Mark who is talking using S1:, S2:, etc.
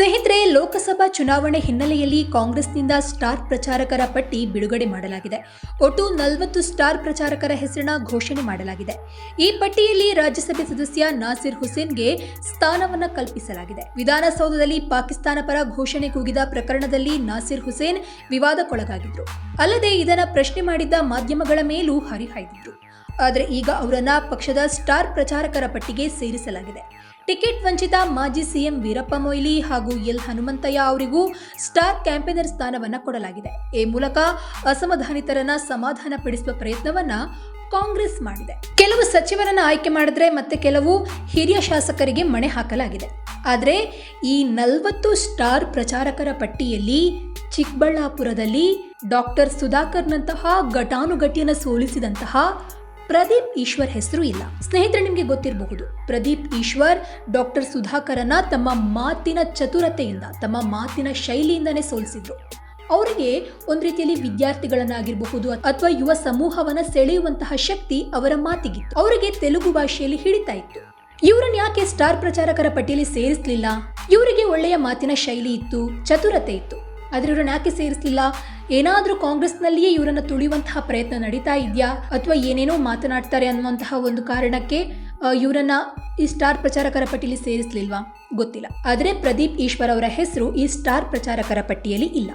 S1: ಸ್ನೇಹಿತರೆ, ಲೋಕಸಭಾ ಚುನಾವಣೆ ಹಿನ್ನೆಲೆಯಲ್ಲಿ ಕಾಂಗ್ರೆಸ್ನಿಂದ ಸ್ಟಾರ್ ಪ್ರಚಾರಕರ ಪಟ್ಟಿ ಬಿಡುಗಡೆ ಮಾಡಲಾಗಿದೆ. ಒಟ್ಟು ನಲವತ್ತು ಸ್ಟಾರ್ ಪ್ರಚಾರಕರ ಹೆಸರಿನ ಘೋಷಣೆ ಮಾಡಲಾಗಿದೆ. ಈ ಪಟ್ಟಿಯಲ್ಲಿ ರಾಜ್ಯಸಭೆ ಸದಸ್ಯ ನಾಸಿರ್ ಹುಸೇನ್ಗೆ ಸ್ಥಾನವನ್ನು ಕಲ್ಪಿಸಲಾಗಿದೆ. ವಿಧಾನಸೌಧದಲ್ಲಿ ಪಾಕಿಸ್ತಾನ ಪರ ಘೋಷಣೆ ಕೂಗಿದ ಪ್ರಕರಣದಲ್ಲಿ ನಾಸಿರ್ ಹುಸೇನ್ ವಿವಾದಕ್ಕೊಳಗಾಗಿದ್ರು ಅಲ್ಲದೆ ಇದನ್ನು ಪ್ರಶ್ನೆ ಮಾಡಿದ್ದ ಮಾಧ್ಯಮಗಳ ಮೇಲೂ ಹರಿಹಾಯ್ದಿದ್ರು ಆದರೆ ಈಗ ಅವರನ್ನ ಪಕ್ಷದ ಸ್ಟಾರ್ ಪ್ರಚಾರಕರ ಪಟ್ಟಿಗೆ ಸೇರಿಸಲಾಗಿದೆ. ಟಿಕೆಟ್ ವಂಚಿತ ಮಾಜಿ ಸಿಎಂ ವೀರಪ್ಪ ಮೊಯ್ಲಿ ಹಾಗೂ ಎಲ್ ಹನುಮಂತಯ್ಯ ಅವರಿಗೂ ಸ್ಟಾರ್ ಕ್ಯಾಂಪೇನರ್ ಸ್ಥಾನವನ್ನು ಕೊಡಲಾಗಿದೆ. ಈ ಮೂಲಕ ಅಸಮಾಧಾನಿತರನ್ನ ಸಮಾಧಾನ ಪಡಿಸುವ ಪ್ರಯತ್ನವನ್ನ ಕಾಂಗ್ರೆಸ್ ಮಾಡಿದೆ. ಕೆಲವು ಸಚಿವರನ್ನ ಆಯ್ಕೆ ಮಾಡಿದ್ರೆ ಮತ್ತೆ ಕೆಲವು ಹಿರಿಯ ಶಾಸಕರಿಗೆ ಮಣೆ ಹಾಕಲಾಗಿದೆ. ಆದರೆ ಈ ನಲವತ್ತು ಸ್ಟಾರ್ ಪ್ರಚಾರಕರ ಪಟ್ಟಿಯಲ್ಲಿ ಚಿಕ್ಕಬಳ್ಳಾಪುರದಲ್ಲಿ ಡಾಕ್ಟರ್ ಸುಧಾಕರ್ನಂತಹ ಘಟಾನುಘಟಿಯನ್ನು ಸೋಲಿಸಿದಂತಹ ಪ್ರದೀಪ್ ಈಶ್ವರ್ ಹೆಸರು ಇಲ್ಲ. ಸ್ನೇಹಿತರೆ, ನಿಮಗೆ ಗೊತ್ತಿರಬಹುದು, ಪ್ರದೀಪ್ ಈಶ್ವರ್, ಡಾಕ್ಟರ್ ಸುಧಾಕರನ ತಮ್ಮ ಮಾತಿನ ಚತುರತೆಯಿಂದ, ತಮ್ಮ ಮಾತಿನ ಶೈಲಿಯಿಂದನೇ ಸೋಲಿಸಿದ್ರು. ಅವರಿಗೆ ಒಂದು ರೀತಿಯಲ್ಲಿ ವಿದ್ಯಾರ್ಥಿಗಳನ್ನಾಗಿರಬಹುದು ಅಥವಾ ಯುವ ಸಮೂಹವನ್ನ ಸೆಳೆಯುವಂತಹ ಶಕ್ತಿ ಅವರ ಮಾತಿಗಿತ್ತು. ಅವರಿಗೆ ತೆಲುಗು ಭಾಷೆಯಲ್ಲಿ ಹಿಡಿತಾ ಇತ್ತು. ಇವರನ್ನ ಯಾಕೆ ಸ್ಟಾರ್ ಪ್ರಚಾರಕರ ಪಟ್ಟಿಯಲ್ಲಿ ಸೇರಿಸಲಿಲ್ಲ? ಇವರಿಗೆ ಒಳ್ಳೆಯ ಮಾತಿನ ಶೈಲಿ ಇತ್ತು, ಚತುರತೆ ಇತ್ತು. ಆದ್ರೆ ಇವರನ್ನ ಯಾಕೆ ಸೇರಿಸಲಿಲ್ಲ? ಏನಾದರೂ ಕಾಂಗ್ರೆಸ್ನಲ್ಲಿಯೇ ಇವರನ್ನ ತುಳಿಯುವಂತಹ ಪ್ರಯತ್ನ ನಡೀತಾ ಇದೆಯಾ? ಅಥವಾ ಏನೇನೋ ಮಾತನಾಡ್ತಾರೆ ಅನ್ನುವಂತಹ ಒಂದು ಕಾರಣಕ್ಕೆ ಇವರನ್ನ ಈ ಸ್ಟಾರ್ ಪ್ರಚಾರಕರ ಪಟ್ಟಿಯಲ್ಲಿ ಸೇರಿಸಲಿಲ್ವಾ? ಗೊತ್ತಿಲ್ಲ. ಆದರೆ ಪ್ರದೀಪ್ ಈಶ್ವರ್ ಅವರ ಹೆಸರು ಈ ಸ್ಟಾರ್ ಪ್ರಚಾರಕರ ಪಟ್ಟಿಯಲ್ಲಿ ಇಲ್ಲ.